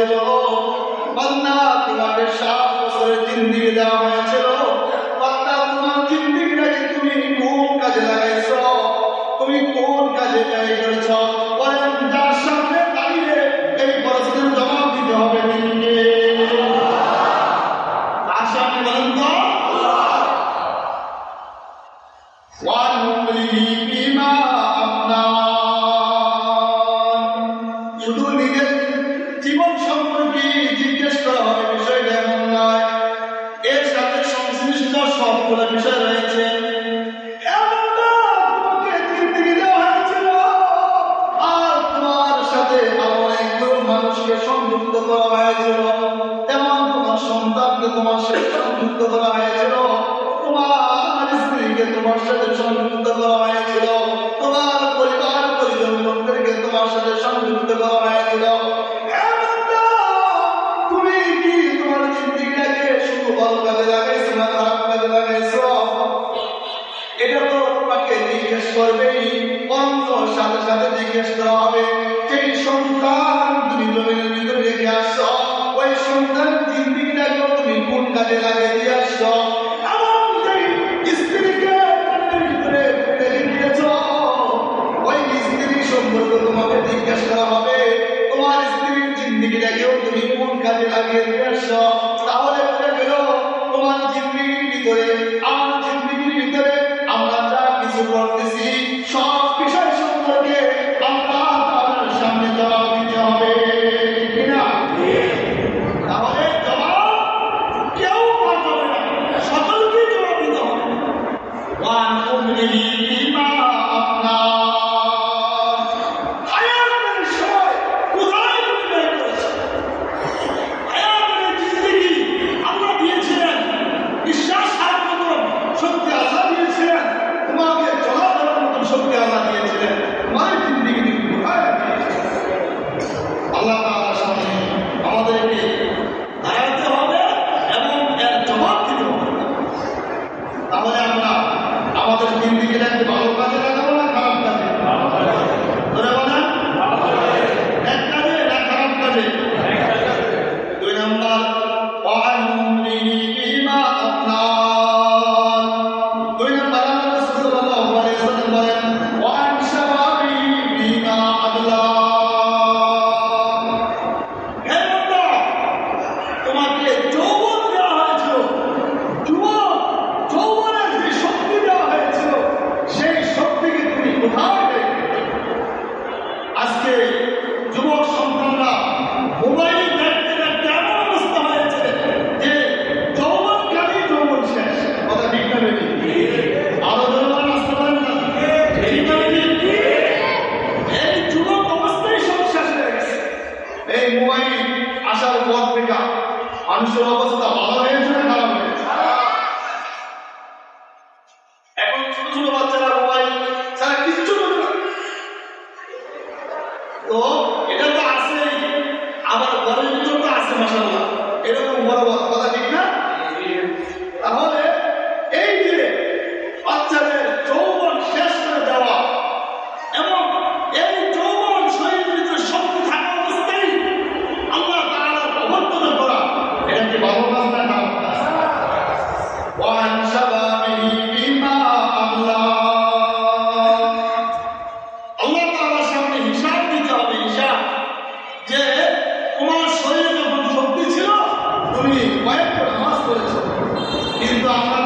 হয়েছিল। বান্দা তোমাকে সাত বছরের জিন্দিগি দেওয়া হয়েছিল। বান্দা, তোমার জিন্দিগিটাকে তুমি কোন কাজে লাগাইছ? তুমি কোন কাজে ব্যয় করেছ? যার সামনে দাঁড়িয়ে এই পরিস্থিতির জবাব দিতে হবে নিজেকে শুধু নিজের জীবন সম্পর্কে জিজ্ঞেস করা হবে, বিষয়টা এমন নয়। এর সাথে সংশ্লিষ্ট সবগুলো বিষয় রয়েছে। করা হয়েছিল। তেমন তোমার সন্তানকে তোমার সাথে করা হয়েছিল। তোমার করা তোমার পরিবার পরিজন লোকদেরকে তোমার সাথে সংযুক্ত করা হয়েছিল। ভালো কাজে এটা তোমাকে জিজ্ঞেস করবেই। বন্ধ সাথে সাথে জিজ্ঞেস করা হবে সেই সন্তান তুমি রেখে আসছো, ওই সন্তান জিন্দিগিটাকে তুমি কোন কাজে লাগিয়ে দিয়ে আসছো? তোমাকে জিজ্ঞেস করা হবে, তোমার স্ত্রীর জিন্দিগিটাকেও তুমি কোন কাজে লাগিয়ে হবে কিনা তাহলে জবাব না। সকলকে জবাব দিতে হবে। তাহলে আমরা আমাদের জিন্দিগিটাকে ভালো কাজে মানুষের অবস্থা ভালো হয়েছে এখন ছোট ছোট বাচ্চারা তো এটা তো আছে আবার গরিব তো আছে মাসাল্লাহ এরকম বড় কথা কিন্তু আমরা